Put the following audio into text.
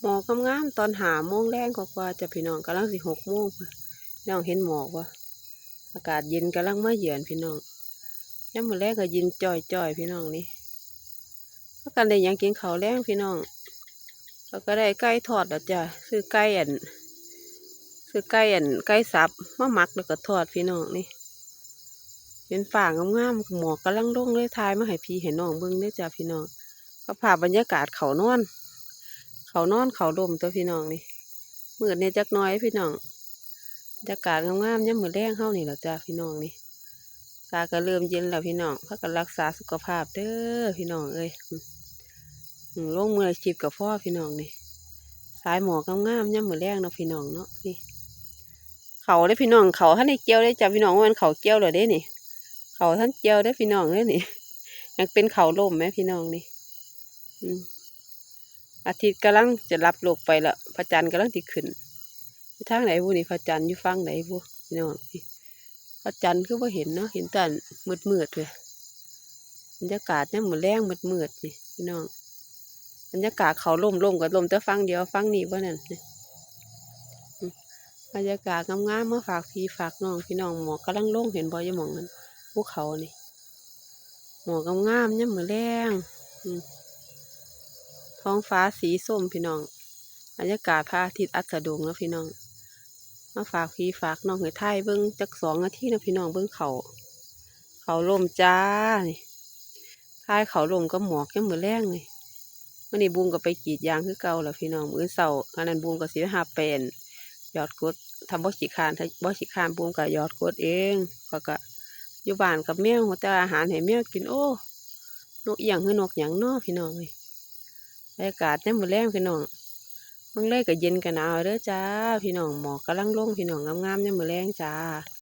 หมอกงามๆตอนหาโมงแรงกว่าจะพี่น้องกำลังสิหกโมงค่ะน้องเห็นหมอกวะอากาศเย็นกำลังมาเยือนพี่น้องย่ำมือแรกก็ยินจ่อยๆพี่น้องนี่พากันได้ยังกินข้าวแรงพี่น้องแล้วก็ได้ไก่ทอดแล้วจ้ะซื้อไก่อันซื้อไก่อันไก่สับมาหมักแล้วก็ทอดพี่น้องนี่เป็นฝ่างามๆหมอกกำลังลงเลยทายมาให้พี่ให้น้องเบิ่งเด้จ้ะพี่น้องก็ภาพบรรยากาศเขานอน เขานอนเขาดมตัวพี่น้องนี่มืดเนี่ยจักน้อยพี่น้องบรรยากาศงามๆย่ำมือแรงเข้านี่แหละจ้าพี่น้องนี่ตาก็เริ่มเย็นแล้วพี่น้องพักกันรักษาสุขภาพเด้อพี่น้องเอ้ยอืมอืมลงมืออาชีพกับพ่อพี่น้องนี่สายหมอกงามๆย่ำมือแรงเนาะพี่น้องเนาะนี่ เขาได้พี่น้องเขาท่านได้เกี่ยวได้จ้าพี่น้องว่ามันเขาเกี่ยวเลยเด้นี่ เขาท่านเกี่ยวได้พี่น้องเลยนี่ยังเป็นเขาล่มไหมพี่น้องนี่ อืม อาทิตย์กำลังจะรับโลกไปละพระจันทร์กำลังที่ขึ้นทางไหนบุนี่พระจันทร์อยู่ฟังไหนบุพี่น้องพระจันทร์คือว่าเห็นเนาะเห็นแต่มืดมืดเลยบรรยากาศเนี่ยเหมือนแรงมืดมืดนี่พี่น้องบรรยากาศเขาล่มล่มกับลมแต่ฟังเดียวฟังนี่ว่านั่นนี่อืมบรรยากาศงามๆมาฝากพี่ฝากน้องพี่น้องหมอกกำลังล่งเห็นบอยหมองนั้นภูเขานี่หมอกงามๆเนี่ยเหมือนแรงอืม ท้องฟ้าสีส้มพี่น้องบรรยากาศพระอาทิตย์อัสดงแล้วพี่น้อง มาฝากพี่ฝากน้องให้ท่ายเบิ้งจักสองนาทีนะพี่น้องเบิ้งเขา เขาลมจ้านท่ายเขาลมก็หมอกยังมือแรงเลยวันนี้บูมก็ไปกรีดยางคือเก่าแล้วพี่น้องมื้อเสาร์อันนั้นบูมก็สิหาเป็นยอดกดทำบ่สิคานถ้าบ่สิคานบูมก็ยอดกดเองแล้วก็อยู่บ้านกับแมวหัวแต่อาหารให้แมวกินโอ้นกเอียงคือนกหยังเนาะพี่น้องเลย บรรยากาศเนี่ยมือแรงพี่น้องมึงเลยกับเย็นกันหนาวเด้อจ้า พี่น้องหมอกกำลังลงพี่น้องงามๆเนี่ยมมือแรงจ้า